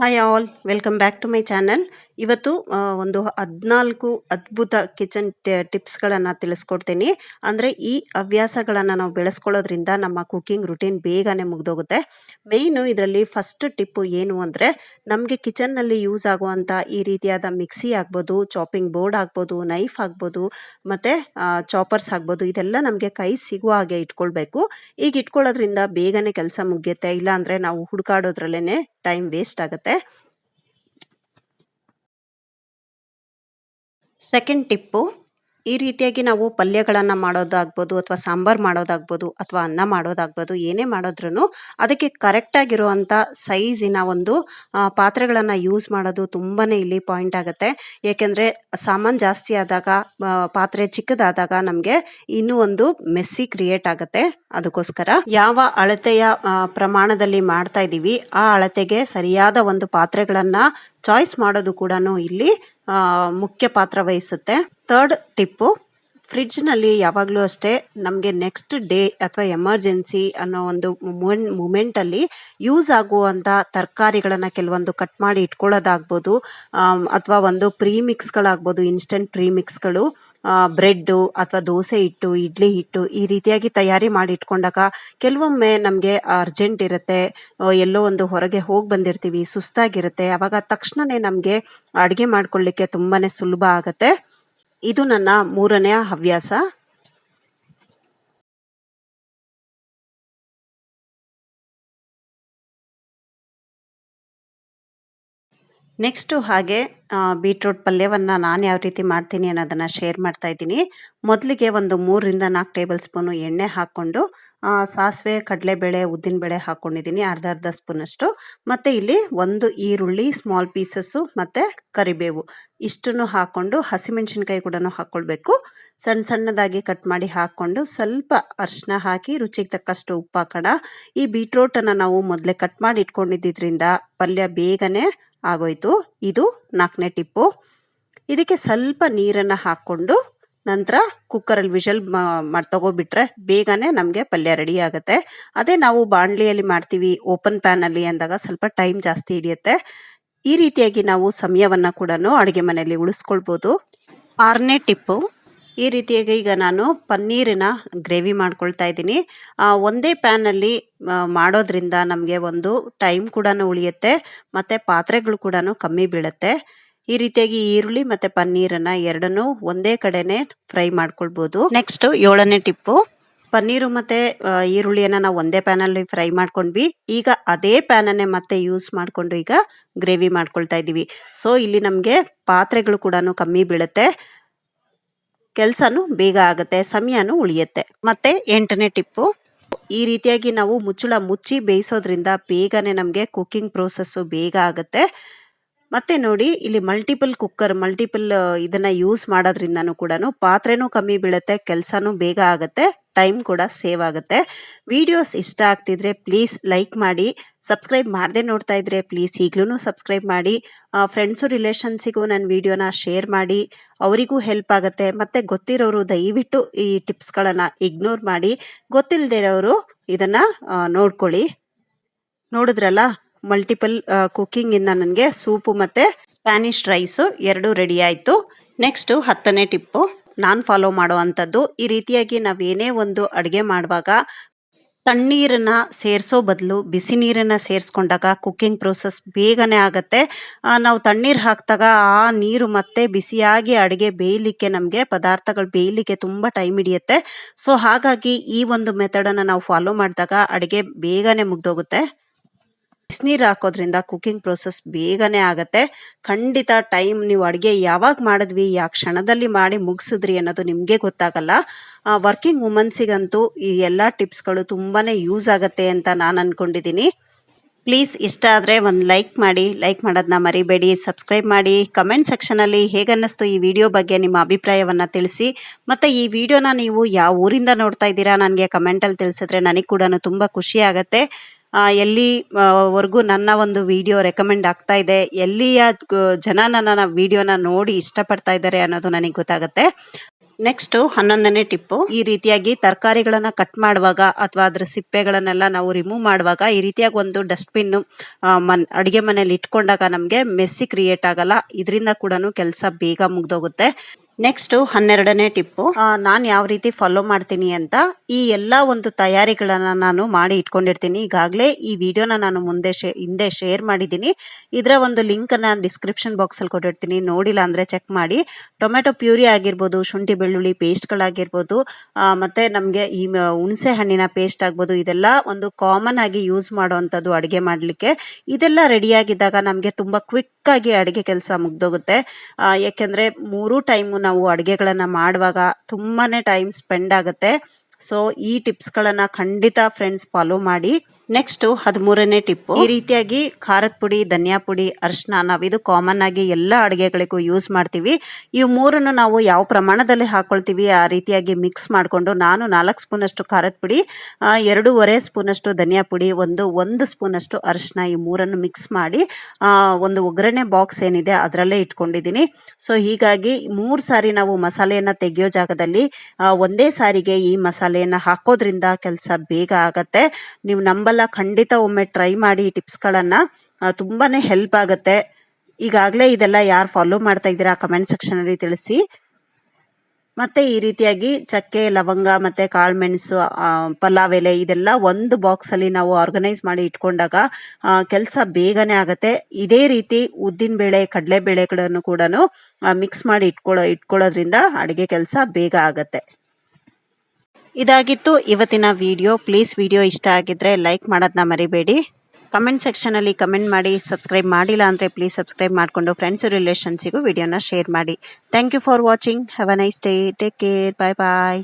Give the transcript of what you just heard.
Hi all, welcome back to my channel. ಇವತ್ತು ಒಂದು ಹದಿನಾಲ್ಕು ಅದ್ಭುತ ಕಿಚನ್ ಟಿಪ್ಸ್ಗಳನ್ನು ತಿಳಿಸ್ಕೊಡ್ತೀನಿ. ಅಂದರೆ ಈ ಹವ್ಯಾಸಗಳನ್ನು ನಾವು ಬೆಳೆಸ್ಕೊಳ್ಳೋದ್ರಿಂದ ನಮ್ಮ ಕುಕಿಂಗ್ ರುಟೀನ್ ಬೇಗನೆ ಮುಗ್ದೋಗುತ್ತೆ. ಮೇಯ್ನು ಇದರಲ್ಲಿ ಫಸ್ಟ್ ಟಿಪ್ಪು ಏನು ಅಂದರೆ, ನಮಗೆ ಕಿಚನ್ನಲ್ಲಿ ಯೂಸ್ ಆಗುವಂಥ ಈ ರೀತಿಯಾದ ಮಿಕ್ಸಿ ಆಗ್ಬೋದು, ಚಾಪಿಂಗ್ ಬೋರ್ಡ್ ಆಗ್ಬೋದು, ನೈಫ್ ಆಗ್ಬೋದು, ಮತ್ತು ಚಾಪರ್ಸ್ ಆಗ್ಬೋದು, ಇದೆಲ್ಲ ನಮಗೆ ಕೈ ಸಿಗುವ ಹಾಗೆ ಇಟ್ಕೊಳ್ಬೇಕು. ಈಗ ಇಟ್ಕೊಳ್ಳೋದ್ರಿಂದ ಬೇಗನೆ ಕೆಲಸ ಮುಗಿಯುತ್ತೆ. ಇಲ್ಲಾಂದರೆ ನಾವು ಹುಡುಕಾಡೋದ್ರಲ್ಲೇ ಟೈಮ್ ವೇಸ್ಟ್ ಆಗುತ್ತೆ. ಸೆಕೆಂಡ್ ಟಿಪ್ಪು ಈ ರೀತಿಯಾಗಿ ನಾವು ಪಲ್ಯಗಳನ್ನು ಮಾಡೋದಾಗ್ಬೋದು ಅಥವಾ ಸಾಂಬಾರ್ ಮಾಡೋದಾಗ್ಬೋದು ಅಥವಾ ಅನ್ನ ಮಾಡೋದಾಗ್ಬೋದು ಏನೇ ಮಾಡೋದ್ರೂ ಅದಕ್ಕೆ ಕರೆಕ್ಟಾಗಿರುವಂಥ ಸೈಜಿನ ಒಂದು ಪಾತ್ರೆಗಳನ್ನು ಯೂಸ್ ಮಾಡೋದು ತುಂಬಾ ಇಲ್ಲಿ ಪಾಯಿಂಟ್ ಆಗುತ್ತೆ. ಏಕೆಂದರೆ ಸಾಮಾನು ಜಾಸ್ತಿ ಆದಾಗ ಪಾತ್ರೆ ಚಿಕ್ಕದಾದಾಗ ನಮಗೆ ಇನ್ನೂ ಒಂದು ಮೆಸ್ಸಿ ಕ್ರಿಯೇಟ್ ಆಗುತ್ತೆ. ಅದಕ್ಕೋಸ್ಕರ ಯಾವ ಅಳತೆಯ ಪ್ರಮಾಣದಲ್ಲಿ ಮಾಡ್ತಾ ಇದ್ದೀವಿ ಆ ಅಳತೆಗೆ ಸರಿಯಾದ ಒಂದು ಪಾತ್ರೆಗಳನ್ನು ಚಾಯ್ಸ್ ಮಾಡೋದು ಕೂಡ ಇಲ್ಲಿ ಮುಖ್ಯ ಪಾತ್ರ ವಹಿಸುತ್ತೆ. ಥರ್ಡ್ ಟಿಪ್ಪು ಫ್ರಿಡ್ಜ್ನಲ್ಲಿ ಯಾವಾಗಲೂ ಅಷ್ಟೇ ನಮಗೆ ನೆಕ್ಸ್ಟ್ ಡೇ ಅಥವಾ ಎಮರ್ಜೆನ್ಸಿ ಅನ್ನೋ ಒಂದು ಮೂಮೆಂಟ್ ಮೂಮೆಂಟಲ್ಲಿ ಯೂಸ್ ಆಗುವಂಥ ತರಕಾರಿಗಳನ್ನು ಕೆಲವೊಂದು ಕಟ್ ಮಾಡಿ ಇಟ್ಕೊಳ್ಳೋದಾಗ್ಬೋದು ಅಥವಾ ಒಂದು ಪ್ರೀಮಿಕ್ಸ್ಗಳಾಗ್ಬೋದು ಇನ್ಸ್ಟೆಂಟ್ ಪ್ರೀಮಿಕ್ಸ್ಗಳು ಬ್ರೆಡ್ಡು ಅಥವಾ ದೋಸೆ ಹಿಟ್ಟು, ಇಡ್ಲಿ ಹಿಟ್ಟು ಈ ರೀತಿಯಾಗಿ ತಯಾರಿ ಮಾಡಿ ಇಟ್ಕೊಂಡಾಗ ಕೆಲವೊಮ್ಮೆ ನಮಗೆ ಅರ್ಜೆಂಟ್ ಇರುತ್ತೆ ಎಲ್ಲೋ ಒಂದು ಹೊರಗೆ ಹೋಗಿ ಬಂದಿರ್ತೀವಿ, ಸುಸ್ತಾಗಿರುತ್ತೆ, ಅವಾಗ ತಕ್ಷಣನೇ ನಮಗೆ ಅಡುಗೆ ಮಾಡ್ಕೊಳ್ಳಿಕ್ಕೆ ತುಂಬಾ ಸುಲಭ ಆಗುತ್ತೆ. ಇದು ನನ್ನ ಮೂರನೆಯ ಹವ್ಯಾಸ. ನೆಕ್ಸ್ಟು ಹಾಗೆ ಬೀಟ್ರೂಟ್ ಪಲ್ಯವನ್ನು ನಾನು ಯಾವ ರೀತಿ ಮಾಡ್ತೀನಿ ಅನ್ನೋದನ್ನು ಶೇರ್ ಮಾಡ್ತಾ ಇದ್ದೀನಿ. ಮೊದಲಿಗೆ ಒಂದು ಮೂರರಿಂದ ನಾಲ್ಕು ಟೇಬಲ್ ಸ್ಪೂನು ಎಣ್ಣೆ ಹಾಕ್ಕೊಂಡು ಸಾಸಿವೆ, ಕಡಲೆಬೇಳೆ, ಉದ್ದಿನಬೇಳೆ ಹಾಕ್ಕೊಂಡಿದ್ದೀನಿ ಅರ್ಧ ಅರ್ಧ ಸ್ಪೂನಷ್ಟು ಮತ್ತು ಇಲ್ಲಿ ಒಂದು ಈರುಳ್ಳಿ ಸ್ಮಾಲ್ ಪೀಸಸ್ಸು ಮತ್ತು ಕರಿಬೇವು. ಇಷ್ಟನ್ನು ಹಾಕ್ಕೊಂಡು ಹಸಿಮೆಣಸಿನ್ಕಾಯಿ ಕೂಡ ಹಾಕ್ಕೊಳ್ಬೇಕು ಸಣ್ಣ ಸಣ್ಣದಾಗಿ ಕಟ್ ಮಾಡಿ ಹಾಕ್ಕೊಂಡು ಸ್ವಲ್ಪ ಅರಿಶಿನ ಹಾಕಿ, ರುಚಿಗೆ ತಕ್ಕಷ್ಟು ಉಪ್ಪು ಹಾಕೋಣ. ಈ ಬೀಟ್ರೋಟನ್ನು ನಾವು ಮೊದಲೇ ಕಟ್ ಮಾಡಿ ಇಟ್ಕೊಂಡಿದ್ದರಿಂದ ಪಲ್ಯ ಬೇಗನೆ ಆಗೋಯ್ತು. ಇದು ನಾಲ್ಕನೇ ಟಿಪ್ಪು. ಇದಕ್ಕೆ ಸ್ವಲ್ಪ ನೀರನ್ನು ಹಾಕ್ಕೊಂಡು ನಂತರ ಕುಕ್ಕರಲ್ಲಿ ವಿಷಲ್ ಮಾಡಿ ತಗೋಬಿಟ್ರೆ ಬೇಗನೆ ನಮಗೆ ಪಲ್ಯ ರೆಡಿ ಆಗುತ್ತೆ. ಅದೇ ನಾವು ಬಾಣಲಿಯಲ್ಲಿ ಮಾಡ್ತೀವಿ, ಓಪನ್ ಪ್ಯಾನಲ್ಲಿ ಅಂದಾಗ ಸ್ವಲ್ಪ ಟೈಮ್ ಜಾಸ್ತಿ ಹಿಡಿಯುತ್ತೆ. ಈ ರೀತಿಯಾಗಿ ನಾವು ಸಮಯವನ್ನು ಕೂಡ ಅಡುಗೆ ಮನೆಯಲ್ಲಿ ಉಳಿಸ್ಕೊಳ್ಬೋದು. ಆರನೇ ಟಿಪ್ಪು. ಈ ರೀತಿಯಾಗಿ ಈಗ ನಾನು ಪನ್ನೀರಿನ ಗ್ರೇವಿ ಮಾಡ್ಕೊಳ್ತಾ ಇದ್ದೀನಿ. ಒಂದೇ ಪ್ಯಾನಲ್ಲಿ ಮಾಡೋದ್ರಿಂದ ನಮಗೆ ಒಂದು ಟೈಮ್ ಕೂಡ ಉಳಿಯುತ್ತೆ ಮತ್ತು ಪಾತ್ರೆಗಳು ಕೂಡ ಕಮ್ಮಿ ಬೀಳುತ್ತೆ. ಈ ರೀತಿಯಾಗಿ ಈರುಳ್ಳಿ ಮತ್ತು ಪನ್ನೀರನ್ನು ಎರಡನ್ನೂ ಒಂದೇ ಕಡೆನೇ ಫ್ರೈ ಮಾಡ್ಕೊಳ್ಬೋದು. ನೆಕ್ಸ್ಟ್ ಏಳನೇ ಟಿಪ್ಪು. ಪನ್ನೀರು ಮತ್ತು ಈರುಳ್ಳಿಯನ್ನು ನಾವು ಒಂದೇ ಪ್ಯಾನಲ್ಲಿ ಫ್ರೈ ಮಾಡ್ಕೊಂಡ್ವಿ. ಈಗ ಅದೇ ಪ್ಯಾನನ್ನೇ ಮತ್ತೆ ಯೂಸ್ ಮಾಡಿಕೊಂಡು ಈಗ ಗ್ರೇವಿ ಮಾಡ್ಕೊಳ್ತಾ ಇದ್ದೀವಿ. ಸೊ ಇಲ್ಲಿ ನಮಗೆ ಪಾತ್ರೆಗಳು ಕೂಡ ಕಮ್ಮಿ ಬೀಳುತ್ತೆ. ಕೆಲಸನೂ ಬೇಗ ಆಗುತ್ತೆ, ಸಮಯನೂ ಉಳಿಯುತ್ತೆ. ಮತ್ತೆ ಎಂಟನೇ ಟಿಪ್ಪು, ಈ ರೀತಿಯಾಗಿ ನಾವು ಮುಚ್ಚಳ ಮುಚ್ಚಿ ಬೇಯಿಸೋದ್ರಿಂದ ಬೇಗನೆ ನಮಗೆ ಕುಕ್ಕಿಂಗ್ ಪ್ರೋಸೆಸ್ಸು ಬೇಗ ಆಗುತ್ತೆ. ಮತ್ತೆ ನೋಡಿ, ಇಲ್ಲಿ ಮಲ್ಟಿಪಲ್ ಕುಕ್ಕರ್ ಮಲ್ಟಿಪಲ್ ಇದನ್ನ ಯೂಸ್ ಮಾಡೋದ್ರಿಂದನೂ ಕೂಡ ಪಾತ್ರೆನೂ ಕಮ್ಮಿ ಬೀಳುತ್ತೆ, ಕೆಲಸನೂ ಬೇಗ ಆಗುತ್ತೆ ಟೈಮ್ ಕೂಡ ಸೇವ್ ಆಗುತ್ತೆ. ವಿಡಿಯೋಸ್ ಇಷ್ಟ ಆಗ್ತಿದ್ರೆ ಪ್ಲೀಸ್ ಲೈಕ್ ಮಾಡಿ ಸಬ್ಸ್ಕ್ರೈಬ್ ಮಾಡದೆ ನೋಡ್ತಾ ಇದ್ರೆ ಪ್ಲೀಸ್ ಈಗಲೂ ಸಬ್ಸ್ಕ್ರೈಬ್ ಮಾಡಿ ಫ್ರೆಂಡ್ಸು ರಿಲೇಷನ್ಸಿಗೂ ನನ್ನ ವಿಡಿಯೋನ ಶೇರ್ ಮಾಡಿ, ಅವರಿಗೂ ಹೆಲ್ಪ್ ಆಗುತ್ತೆ. ಮತ್ತೆ ಗೊತ್ತಿರೋರು ದಯವಿಟ್ಟು ಈ ಟಿಪ್ಸ್ಗಳನ್ನು ಇಗ್ನೋರ್ ಮಾಡಿ ಗೊತ್ತಿಲ್ಲದೆ ಇರೋರು ಇದನ್ನ ನೋಡ್ಕೊಳ್ಳಿ. ನೋಡಿದ್ರಲ್ಲ? ಮಲ್ಟಿಪಲ್ ಕುಕ್ಕಿಂಗ್ ಇಂದ ನನಗೆ ಸೂಪು ಮತ್ತೆ ಸ್ಪ್ಯಾನಿಷ್ ರೈಸ್ ಎರಡು ರೆಡಿ ಆಯ್ತು. ನೆಕ್ಸ್ಟ್ ಹತ್ತನೇ ಟಿಪ್ಪು ನಾನು ಫಾಲೋ ಮಾಡುವಂಥದ್ದು ಈ ರೀತಿಯಾಗಿ ನಾವೇನೇ ಒಂದು ಅಡುಗೆ ಮಾಡುವಾಗ ತಣ್ಣೀರನ್ನ ಸೇರಿಸೋ ಬದಲು, ಬಿಸಿ ನೀರನ್ನ ಸೇರಿಸ್ಕೊಂಡಾಗ ಕುಕ್ಕಿಂಗ್ ಪ್ರೋಸೆಸ್ ಬೇಗನೆ ಆಗುತ್ತೆ. ನಾವು ತಣ್ಣೀರು ಹಾಕಿದಾಗ ಆ ನೀರು ಮತ್ತೆ ಬಿಸಿಯಾಗಿ ಅಡುಗೆ ಬೇಯಲಿಕ್ಕೆ ನಮಗೆ ಪದಾರ್ಥಗಳು ಬೇಯಲಿಕ್ಕೆ ತುಂಬ ಟೈಮ್ ಹಿಡಿಯುತ್ತೆ. ಸೊ ಹಾಗಾಗಿ ಈ ಒಂದು ಮೆಥಡನ್ನು ನಾವು ಫಾಲೋ ಮಾಡಿದಾಗ ಅಡುಗೆ ಬೇಗನೆ ಮುಗ್ದೋಗುತ್ತೆ. ಬಿಸಿನೀರು ಹಾಕೋದ್ರಿಂದ ಕುಕ್ಕಿಂಗ್ ಪ್ರೋಸೆಸ್ ಬೇಗನೆ ಆಗುತ್ತೆ. ಖಂಡಿತ ಟೈಮ್ ನೀವು ಅಡುಗೆ ಯಾವಾಗ ಮಾಡಿದ್ವಿ ಯಾವ ಕ್ಷಣದಲ್ಲಿ ಮಾಡಿ ಮುಗಿಸಿದ್ರಿ ಅನ್ನೋದು ನಿಮಗೆ ಗೊತ್ತಾಗಲ್ಲ. ವರ್ಕಿಂಗ್ ವುಮೆನ್ಸಿಗಂತೂ ಈ ಎಲ್ಲ ಟಿಪ್ಸ್ಗಳು ತುಂಬಾ ಯೂಸ್ ಆಗುತ್ತೆ ಅಂತ ನಾನು ಅಂದ್ಕೊಂಡಿದ್ದೀನಿ ಪ್ಲೀಸ್ ಇಷ್ಟ ಆದರೆ ಒಂದು ಲೈಕ್ ಮಾಡಿ ಲೈಕ್ ಮಾಡೋದನ್ನ ಮರಿಬೇಡಿ. ಸಬ್ಸ್ಕ್ರೈಬ್ ಮಾಡಿ ಕಮೆಂಟ್ ಸೆಕ್ಷನಲ್ಲಿ ಹೇಗನ್ನಿಸ್ತು ಈ ವಿಡಿಯೋ ಬಗ್ಗೆ ನಿಮ್ಮ ಅಭಿಪ್ರಾಯವನ್ನು ತಿಳಿಸಿ. ಮತ್ತು ಈ ವಿಡಿಯೋನ ನೀವು ಯಾವ ಊರಿಂದ ನೋಡ್ತಾ ಇದ್ದೀರಾ ನನಗೆ ಕಮೆಂಟಲ್ಲಿ ತಿಳಿಸಿದ್ರೆ ನನಗೆ ಕೂಡ ತುಂಬ ಖುಷಿ ಆಗುತ್ತೆ. ಎಲ್ಲಿ ಆ, ನನ್ನ ಒಂದು ವಿಡಿಯೋ ರೆಕಮೆಂಡ್ ಆಗ್ತಾ ಇದೆ. ಎಲ್ಲಿಯ ಜನ ನನ್ನ ವಿಡಿಯೋನ ನೋಡಿ ಇಷ್ಟಪಡ್ತಾ ಇದ್ದಾರೆ ಅನ್ನೋದು ನನಗೆ ಗೊತ್ತಾಗುತ್ತೆ. ನೆಕ್ಸ್ಟ್ ಹನ್ನೊಂದನೇ ಟಿಪ್ಪು. ಈ ರೀತಿಯಾಗಿ ತರಕಾರಿಗಳನ್ನ ಕಟ್ ಮಾಡುವಾಗ ಅಥವಾ ಅದ್ರ ಸಿಪ್ಪೆಗಳನ್ನೆಲ್ಲ ನಾವು ರಿಮೂವ್ ಮಾಡುವಾಗ ಈ ರೀತಿಯಾಗಿ ಒಂದು ಡಸ್ಟ್ಬಿನ್ ಮನ್ ಅಡಿಗೆ ಮನೇಲಿ ಇಟ್ಕೊಂಡಾಗ ನಮಗೆ ಮೆಸ್ಸಿ ಕ್ರಿಯೇಟ್ ಆಗಲ್ಲ. ಇದರಿಂದ ಕೂಡ ಕೆಲಸ ಬೇಗ ಮುಗ್ದೋಗುತ್ತೆ. ನೆಕ್ಸ್ಟ್ ಹನ್ನೆರಡನೇ ಟಿಪ್ಪು. ನಾನು ಯಾವ ರೀತಿ ಫಾಲೋ ಮಾಡ್ತೀನಿ ಅಂತ ಈ ಎಲ್ಲ ಒಂದು ತಯಾರಿಗಳನ್ನ ನಾನು ಮಾಡಿ ಇಟ್ಕೊಂಡಿರ್ತೀನಿ. ಈಗಾಗಲೇ ಈ ವಿಡಿಯೋನ ನಾನು ಮುಂದೆ ಶೇ, ಹಿಂದೆ ಶೇರ್ ಮಾಡಿದ್ದೀನಿ. ಇದರ ಒಂದು ಲಿಂಕ್ ನಾನು ಡಿಸ್ಕ್ರಿಪ್ಷನ್ ಬಾಕ್ಸಲ್ಲಿ ಕೊಟ್ಟಿರ್ತೀನಿ. ನೋಡಿಲ್ಲ ಅಂದರೆ ಚೆಕ್ ಮಾಡಿ. ಟೊಮೆಟೊ ಪ್ಯೂರಿ ಆಗಿರ್ಬೋದು, ಶುಂಠಿ ಬೆಳ್ಳುಳ್ಳಿ ಪೇಸ್ಟ್ಗಳಾಗಿರ್ಬೋದು ಮತ್ತೆ ನಮಗೆ ಈ ಹುಣಸೆ ಹಣ್ಣಿನ ಪೇಸ್ಟ್ ಆಗ್ಬೋದು, ಇದೆಲ್ಲ ಒಂದು ಕಾಮನ್ ಆಗಿ ಯೂಸ್ ಮಾಡೋವಂಥದ್ದು ಅಡುಗೆ ಮಾಡಲಿಕ್ಕೆ. ಇದೆಲ್ಲ ರೆಡಿಯಾಗಿದ್ದಾಗ ನಮಗೆ ತುಂಬ ಕ್ವಿಕ್ಕಾಗಿ ಅಡುಗೆ ಕೆಲಸ ಮುಗ್ದೋಗುತ್ತೆ. ಯಾಕೆಂದ್ರೆ ಮೂರು ಟೈಮು ನಾವು ಅಡುಗೆಗಳನ್ನು ಮಾಡುವಾಗ ತುಂಬಾ ಟೈಮ್ ಸ್ಪೆಂಡ್ ಆಗುತ್ತೆ. ಸೊ ಈ ಟಿಪ್ಸ್ಗಳನ್ನು ಖಂಡಿತ ಫ್ರೆಂಡ್ಸ್ ಫಾಲೋ ಮಾಡಿ. ನೆಕ್ಸ್ಟ್ ಹದಿಮೂರನೇ ಟಿಪ್ ಈ ರೀತಿಯಾಗಿ ಖಾರದ ಪುಡಿ, ಧನಿಯಾ ಪುಡಿ, ಅರಿಶಿನ ನಾವಿದು ಕಾಮನ್ ಆಗಿ ಎಲ್ಲ ಅಡುಗೆಗಳಿಗೂ ಯೂಸ್ ಮಾಡ್ತೀವಿ. ಈ ಮೂರನ್ನು ನಾವು ಯಾವ ಪ್ರಮಾಣದಲ್ಲಿ ಹಾಕೊಳ್ತೀವಿ ಆ ರೀತಿಯಾಗಿ ಮಿಕ್ಸ್ ಮಾಡಿಕೊಂಡು ನಾನು ನಾಲ್ಕು ಸ್ಪೂನಷ್ಟು ಖಾರದ ಪುಡಿ ಎರಡೂವರೆ ಸ್ಪೂನಷ್ಟು ಧನಿಯಾ ಪುಡಿ, ಒಂದು ಒಂದು ಸ್ಪೂನಷ್ಟು ಅರಿಶಿನ ಈ ಮೂರನ್ನು ಮಿಕ್ಸ್ ಮಾಡಿ ಒಂದು ಒಗ್ಗರಣೆ ಬಾಕ್ಸ್ ಏನಿದೆ ಅದರಲ್ಲೇ ಇಟ್ಕೊಂಡಿದ್ದೀನಿ. ಸೊ ಹೀಗಾಗಿ ಮೂರು ಸಾರಿ ನಾವು ಮಸಾಲೆಯನ್ನು ತೆಗೆಯೋ ಜಾಗದಲ್ಲಿ ಒಂದೇ ಸಾರಿಗೆ ಈ ಮಸಾಲೆಯನ್ನು ಹಾಕೋದ್ರಿಂದ ಕೆಲಸ ಬೇಗ ಆಗತ್ತೆ. ನೀವು ನಂಬಲ್ಲ ಖಂಡಿತ ಒಮ್ಮೆ ಟ್ರೈ ಮಾಡಿ ಈ ಟಿಪ್ಸ್ಗಳನ್ನು ತುಂಬಾ ಹೆಲ್ಪ್ ಆಗುತ್ತೆ. ಈಗಾಗಲೇ ಇದೆಲ್ಲ ಯಾರು ಫಾಲೋ ಮಾಡ್ತಾ ಇದ್ದೀರಾ ಕಮೆಂಟ್ ಸೆಕ್ಷನಲ್ಲಿ ತಿಳಿಸಿ. ಮತ್ತೆ ಈ ರೀತಿಯಾಗಿ ಚಕ್ಕೆ, ಲವಂಗ ಮತ್ತೆ ಕಾಳುಮೆಣಸು ಪಲಾವ್ ಎಲೆ ಇದೆಲ್ಲ ಒಂದು ಬಾಕ್ಸ್ ಅಲ್ಲಿ ನಾವು ಆರ್ಗನೈಸ್ ಮಾಡಿ ಇಟ್ಕೊಂಡಾಗ ಕೆಲಸ ಬೇಗನೆ ಆಗುತ್ತೆ. ಇದೇ ರೀತಿ ಉದ್ದಿನ ಬೇಳೆ, ಕಡಲೆ ಬೇಳೆಗಳನ್ನು ಕೂಡ ಮಿಕ್ಸ್ ಮಾಡಿ ಇಟ್ಕೊಳ್ಳೋ ಇಟ್ಕೊಳ್ಳೋದ್ರಿಂದ ಅಡುಗೆ ಕೆಲಸ ಬೇಗ ಆಗತ್ತೆ. ಇದಾಗಿತ್ತು. ಇವತ್ತಿನ ವಿಡಿಯೋ, ಪ್ಲೀಸ್ ವಿಡಿಯೋ ಇಷ್ಟ ಆಗಿದ್ರೆ ಲೈಕ್ ಮಾಡೋದನ್ನ ಮರಿಬೇಡಿ. ಕಮೆಂಟ್ ಸೆಕ್ಷನಲ್ಲಿ ಕಮೆಂಟ್ ಮಾಡಿ, ಸಬ್ಸ್ಕ್ರೈಬ್ ಮಾಡಿಲ್ಲ ಅಂದರೆ ಪ್ಲೀಸ್ ಸಬ್ಸ್ಕ್ರೈಬ್ ಮಾಡಿಕೊಂಡು ಫ್ರೆಂಡ್ಸು ರಿಲೇಷನ್ಸಿಗೂ ವಿಡಿಯೋನ ಶೇರ್ ಮಾಡಿ. Thank you for watching have a nice day take care bye bye